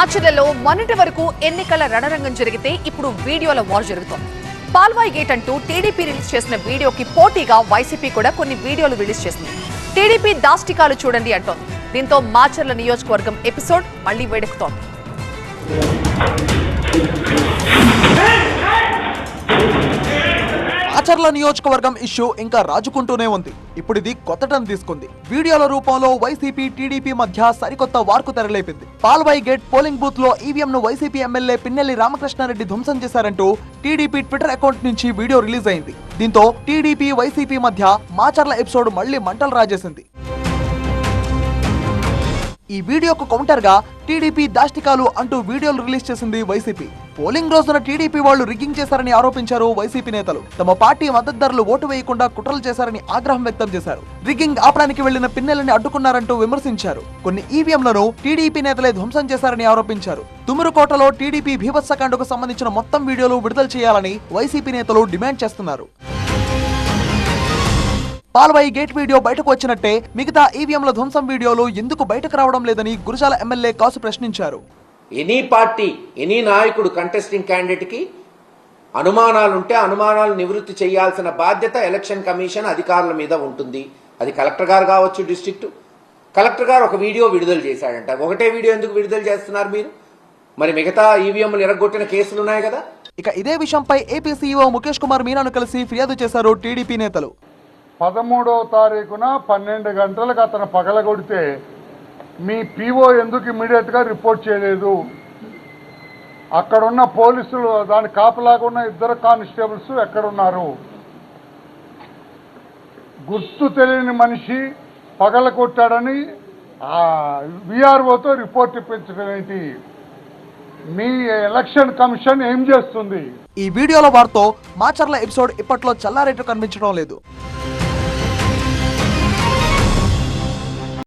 మాచర్లలో మొన్నటి వరకు ఎన్నికల రణరంగం జరిగితే ఇప్పుడు వీడియోల వార్ జరుగుతోంది. పాల్వాయి గేట్ అంటూ టీడీపీ రిలీజ్ చేసిన వీడియోకి పోటీగా వైసీపీ కూడా కొన్ని వీడియోలు రిలీజ్ చేసింది. టీడీపీ దాష్టికాలు చూడండి అంటోంది. దీంతో మాచర్ల నియోజకవర్గం ఎపిసోడ్ మళ్ళీ వేడెక్కుతోంది. ఆచర్ల నియోజకవర్గం ఇష్యూ ఇంకా రాజుకుంటూనే ఉంది. ఇప్పుడు ఇది కొత్త తీసుకుంది. వీడియోల రూపంలో వైసీపీ టీడీపీ మధ్య సరికొత్త వార్కు తెరలేపింది. పాల్వాయి గేట్ పోలింగ్ బూత్లో ఈవీఎం ను వైసీపీ ఎమ్మెల్యే పిన్నెల్లి రామకృష్ణారెడ్డి ధ్వంసం చేశారంటూ టీడీపీ ట్విట్టర్ అకౌంట్ నుంచి వీడియో రిలీజ్ అయింది దీంతో టీడీపీ వైసీపీ మధ్య మాచర్ల ఎపిసోడ్ మళ్ళీ మంటలు రాజేసింది. వీడియోకు కౌంటర్గా టీడీపీ దాష్టికాలు అంటూ వీడియోలు రిలీజ్ చేసింది వైసీపీ. పోలింగ్ రోజున టీడీపీ వాళ్ళు రిగ్గింగ్ చేశారని ఆరోపించారు వైసీపీ నేతలు. తమ పార్టీ మద్దతుదారులు ఓటు వేయకుండా కుట్రలు చేశారని ఆగ్రహం వ్యక్తం చేశారు. రిగ్గింగ్ ఆపడానికి వెళ్ళిన పిన్నెలని అడ్డుకున్నారంటూ విమర్శించారు. కొన్ని ఈవీఎంలను టీడీపీ నేతలే ధ్వంసం చేశారని ఆరోపించారు. తుమురుకోటలో టీడీపీ భీభత్సకాండకు సంబంధించిన మొత్తం వీడియోలు విడుదల చేయాలని వైసీపీ నేతలు డిమాండ్ చేస్తున్నారు. పాల్వాయి గేట్ వీడియో బయటకు వచ్చినట్టే మిగతా ఈవీఎంల ధ్వంసం వీడియోలు ఎందుకు బయటకు రావడం లేదని గురజాల ఎమ్మెల్యే కాసు ప్రశ్నించారు. ఎనీ పార్టీ ఎనీ నాయకుడు కంటెస్టింగ్ క్యాండిడేట్కి అనుమానాలుంటే అనుమానాలు నివృత్తి చేయాల్సిన బాధ్యత ఎలక్షన్ కమిషన్ అధికారుల మీద ఉంటుంది. అది కలెక్టర్ గారు కావచ్చు డిస్ట్రిక్ట్ కలెక్టర్ గారు ఒక వీడియో విడుదల చేశాడంట. ఒకటే వీడియో ఎందుకు విడుదల చేస్తున్నారు మీరు? మరి మిగతా ఈవీఎంలు ఎరగొట్టిన కేసులు ఉన్నాయి కదా? ఇక ఇదే విషయంపై ఏపీ సీఈఓ ముఖేష్ కుమార్ మీనాను కలిసి ఫిర్యాదు చేశారు టీడీపీ నేతలు. పదమూడవ తారీఖున పన్నెండు గంటలకు అతను పగలగొడితే మీ పీఓ ఎందుకు ఇమ్మీడియట్గా రిపోర్ట్ చేయలేదు? అక్కడున్న పోలీసులు దాని కాపలాగా ఉన్న ఇద్దరు కానిస్టేబుల్స్ ఎక్కడున్నారు? గుర్తు తెలియని మనిషి పగల కొట్టాడని విఆర్ఓతో రిపోర్ట్ ఇప్పించడం ఏంటి? మీ ఎలక్షన్ కమిషన్ ఏం చేస్తుంది? ఈ వీడియోలో వారితో మాచర్ల ఎపిసోడ్ ఇప్పట్లో చల్లారేట్టు కనిపించడం లేదు.